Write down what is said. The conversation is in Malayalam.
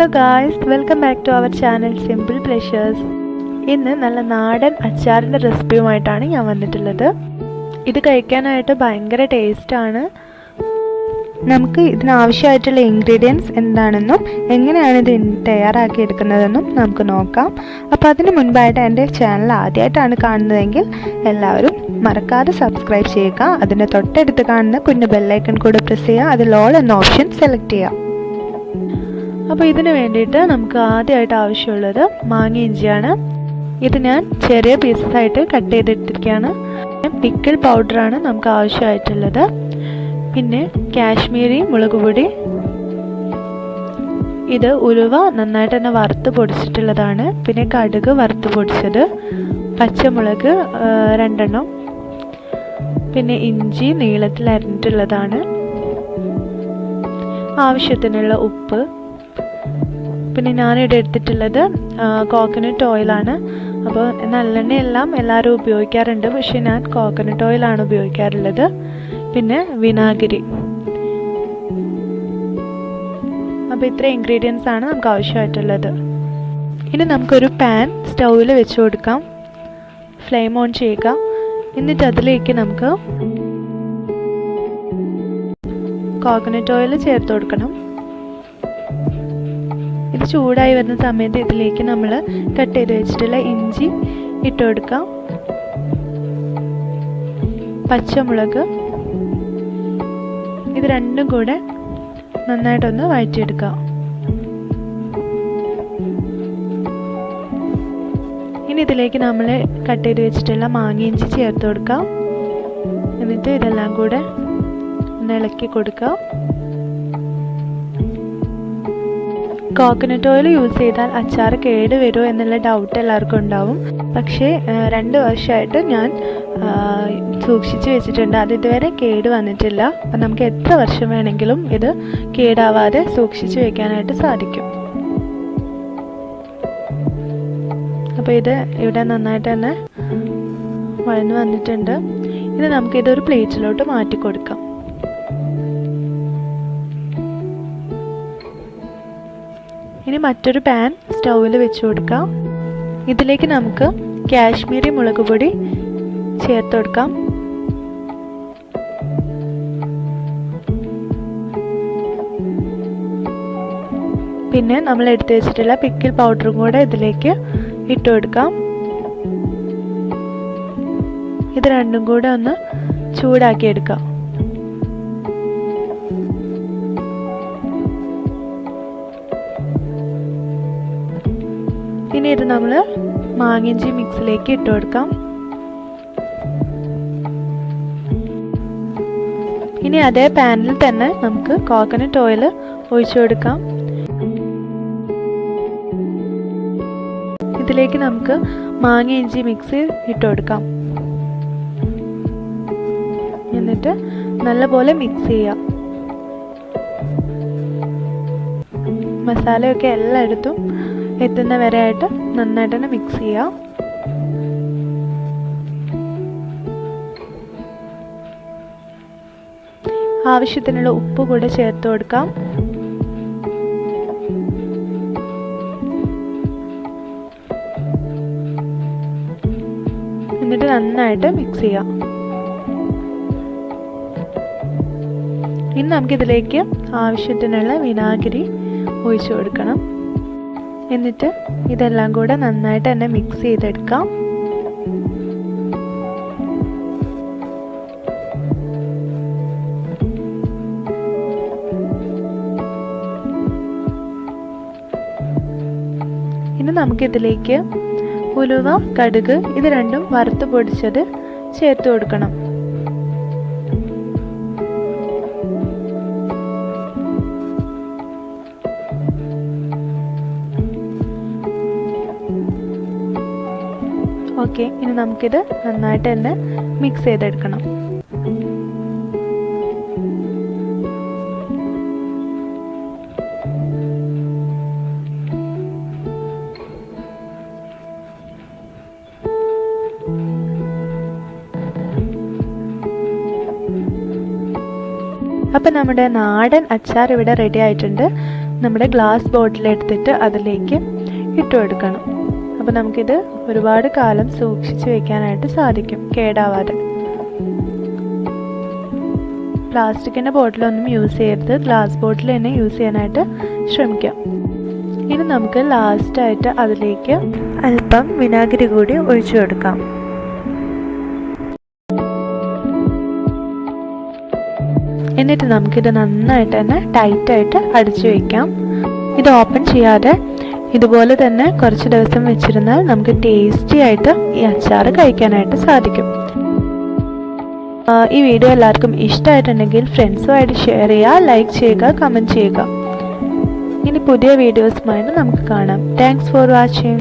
Hello guys welcome back to our channel simple pleasures ഇന്ന് നല്ല നാടൻ അച്ചാറിന്റെ റെസിപ്പിയുമായിട്ടാണ് ഞാൻ വന്നിട്ടുള്ളത്. ഇത് കഴിക്കാനായിട്ട് ഭയങ്കര ടേസ്റ്റാണ് നമുക്ക് ഇതിനാവശ്യമായിട്ടുള്ള ഇൻഗ്രീഡിയൻസ് എന്താണെന്നും എങ്ങനെയാണ് ഇത് തയ്യാറാക്കി എടുക്കുന്നതെന്നും നമുക്ക് നോക്കാം. അപ്പോൾ അതിന് മുൻപായിട്ട് എന്റെ ചാനൽ ആദ്യമായിട്ടാണ് കാണുന്നതെങ്കിൽ എല്ലാവരും മറക്കാതെ സബ്സ്ക്രൈബ് ചെയ്യുക. അതിന്റെ തൊട്ടടുത്ത് കാണുന്ന കുഞ്ഞു ബെല്ലൈക്കൺ കൂടെ പ്രസ് ചെയ്യുക. അതിൽ ഓൾ എന്ന ഓപ്ഷൻ സെലക്ട് ചെയ്യുക. അപ്പോൾ ഇതിന് വേണ്ടിയിട്ട് നമുക്ക് ആദ്യമായിട്ട് ആവശ്യമുള്ളത് മാങ്ങ ഇഞ്ചിയാണ്. ഇത് ഞാൻ ചെറിയ പീസസ് ആയിട്ട് കട്ട് ചെയ്തിട്ടിരിക്കുകയാണ്. പിക്കിൾ പൗഡറാണ് നമുക്ക് ആവശ്യമായിട്ടുള്ളത്. പിന്നെ കാശ്മീരി മുളക് പൊടി. ഇത് ഉലുവ നന്നായിട്ട് തന്നെ വറുത്ത് പൊടിച്ചിട്ടുള്ളതാണ്. പിന്നെ കടുക് വറുത്ത് പൊടിച്ചത്. പച്ചമുളക് രണ്ടെണ്ണം. പിന്നെ ഇഞ്ചി നീളത്തിൽ അരിഞ്ഞിട്ടുള്ളതാണ്. ആവശ്യത്തിനുള്ള ഉപ്പ് പിന്നെ ഞാനിവിടെ എടുത്തിട്ടുള്ളത് കോക്കനട്ട് ഓയിലാണ് അപ്പോൾ നല്ലെണ്ണയെല്ലാം എല്ലാവരും ഉപയോഗിക്കാറുണ്ട്. പക്ഷേ ഞാൻ കോക്കനട്ട് ഓയിലാണ് ഉപയോഗിക്കാറുള്ളത്. പിന്നെ വിനാഗിരി. അപ്പോൾ ഇത്ര ഇൻഗ്രീഡിയൻസ് ആണ് നമുക്ക് ആവശ്യമായിട്ടുള്ളത്. ഇനി നമുക്കൊരു പാൻ സ്റ്റൗവിൽ വെച്ച് കൊടുക്കാം. ഫ്ലെയിം ഓൺ ചെയ്യുക. എന്നിട്ട് അതിലേക്ക് നമുക്ക് കോക്കനട്ട് ഓയിൽ ചേർത്ത് കൊടുക്കണം. ഇത് ചൂടായി വരുന്ന സമയത്ത് ഇതിലേക്ക് നമ്മൾ കട്ട് ചെയ്ത് വെച്ചിട്ടുള്ള ഇഞ്ചി ഇട്ട് കൊടുക്കാം പച്ചമുളക്. ഇത് രണ്ടും കൂടെ നന്നായിട്ടൊന്ന് വഴറ്റിയെടുക്കാം. ഇനി ഇതിലേക്ക് നമ്മൾ കട്ട് ചെയ്ത് വെച്ചിട്ടുള്ള മാങ്ങ ഇഞ്ചി ചേർത്ത് കൊടുക്കാം എന്നിട്ട് ഇതെല്ലാം കൂടെ ഒന്ന് ഇളക്കി കൊടുക്കാം. കോക്കനട്ട് ഓയിൽ യൂസ് ചെയ്താൽ അച്ചാർ കേട് വരുമോ എന്നുള്ള ഡൗട്ട് എല്ലാവർക്കും ഉണ്ടാവും. പക്ഷേ രണ്ട് വർഷമായിട്ട് ഞാൻ സൂക്ഷിച്ച് വെച്ചിട്ടുണ്ട്. അത് ഇതുവരെ കേട് വന്നിട്ടില്ല. അപ്പം നമുക്ക് എത്ര വർഷം വേണമെങ്കിലും ഇത് കേടാവാതെ സൂക്ഷിച്ച് വെക്കാനായിട്ട് സാധിക്കും. അപ്പോൾ ഇത് ഇവിടെ നന്നായിട്ട് തന്നെ വഴന്ന് വന്നിട്ടുണ്ട്. ഇനി നമുക്കിതൊരു പ്ലേറ്റിലോട്ട് മാറ്റി കൊടുക്കാം. ഇനി മറ്റൊരു പാൻ സ്റ്റൗവിൽ വെച്ച് കൊടുക്കാം. ഇതിലേക്ക് നമുക്ക് കാശ്മീരി മുളക് പൊടി ചേർത്ത് കൊടുക്കാം. പിന്നെ നമ്മൾ എടുത്തു വെച്ചിട്ടുള്ള പിക്കിൾ പൗഡറും കൂടെ ഇതിലേക്ക് ഇട്ട് കൊടുക്കാം. ഇത് രണ്ടും കൂടെ ഒന്ന് ചൂടാക്കി എടുക്കാം. ഇനി ഇത് നമ്മൾ മാങ്ങിഞ്ചി മിക്സിലേക്ക് ഇട്ട് കൊടുക്കാം. ഇനി അതേ പാനിൽ തന്നെ നമുക്ക് കോക്കനട്ട് ഓയിൽ ഒഴിച്ചു കൊടുക്കാം. ഇതിലേക്ക് നമുക്ക് മാങ്ങ ഇഞ്ചി മിക്സ് ഇട്ട് കൊടുക്കാം. എന്നിട്ട് നല്ലപോലെ മിക്സ് ചെയ്യാം. മസാലയൊക്കെ എല്ലായിടത്തും എത്തുന്ന വരെയായിട്ട് നന്നായിട്ട് തന്നെ മിക്സ് ചെയ്യാം. ആവശ്യത്തിനുള്ള ഉപ്പ് കൂടെ ചേർത്ത് കൊടുക്കാം. എന്നിട്ട് നന്നായിട്ട് മിക്സ് ചെയ്യാം. ഇനി നമുക്കിതിലേക്ക് ആവശ്യത്തിനുള്ള വിനാഗിരി ഒഴിച്ചു കൊടുക്കണം. എന്നിട്ട് ഇതെല്ലാം കൂടെ നന്നായിട്ട് തന്നെ മിക്സ് ചെയ്തെടുക്കാം. ഇനി നമുക്കിതിലേക്ക് ഉലുവ കടുക് ഇത് രണ്ടും വറുത്ത് പൊടിച്ചത് ചേർത്ത് കൊടുക്കണം. ഓക്കെ ഇനി നമുക്കിത് നന്നായിട്ട് തന്നെ മിക്സ് ചെയ്തെടുക്കണം. അപ്പം നമ്മുടെ നാടൻ അച്ചാർ ഇവിടെ റെഡി ആയിട്ടുണ്ട്. നമ്മുടെ ഗ്ലാസ് ബോട്ടിൽ എടുത്തിട്ട് അതിലേക്ക് ഇട്ടു കൊടുക്കണം അപ്പോൾ നമുക്കിത് ഒരുപാട് കാലം സൂക്ഷിച്ചു വെക്കാനായിട്ട് സാധിക്കും കേടാവാതെ. പ്ലാസ്റ്റിക്കിന്റെ ബോട്ടിലൊന്നും യൂസ് ചെയ്യരുത്. ഗ്ലാസ് ബോട്ടിൽ തന്നെ യൂസ് ചെയ്യാനായിട്ട് ശ്രമിക്കാം. ഇനി നമുക്ക് ലാസ്റ്റായിട്ട് അതിലേക്ക് അല്പം വിനാഗിരി കൂടി ഒഴിച്ചു കൊടുക്കാം. എന്നിട്ട് നമുക്കിത് നന്നായിട്ട് തന്നെ ടൈറ്റായിട്ട് അടിച്ചു വയ്ക്കാം ഇത് ഓപ്പൺ ചെയ്യാതെ ഇതുപോലെ തന്നെ കുറച്ച് ദിവസം വെച്ചിരുന്നാൽ നമുക്ക് ടേസ്റ്റി ആയിട്ട് ഈ അച്ചാർ കഴിക്കാനായിട്ട് സാധിക്കും. ഈ വീഡിയോ എല്ലാവർക്കും ഇഷ്ടമായിട്ടുണ്ടെങ്കിൽ ഫ്രണ്ട്സുമായിട്ട് ഷെയർ ചെയ്യുക ലൈക്ക് ചെയ്യുക കമന്റ് ചെയ്യുക. ഇനി പുതിയ വീഡിയോസുമായിട്ട് നമുക്ക് കാണാം. Thanks for watching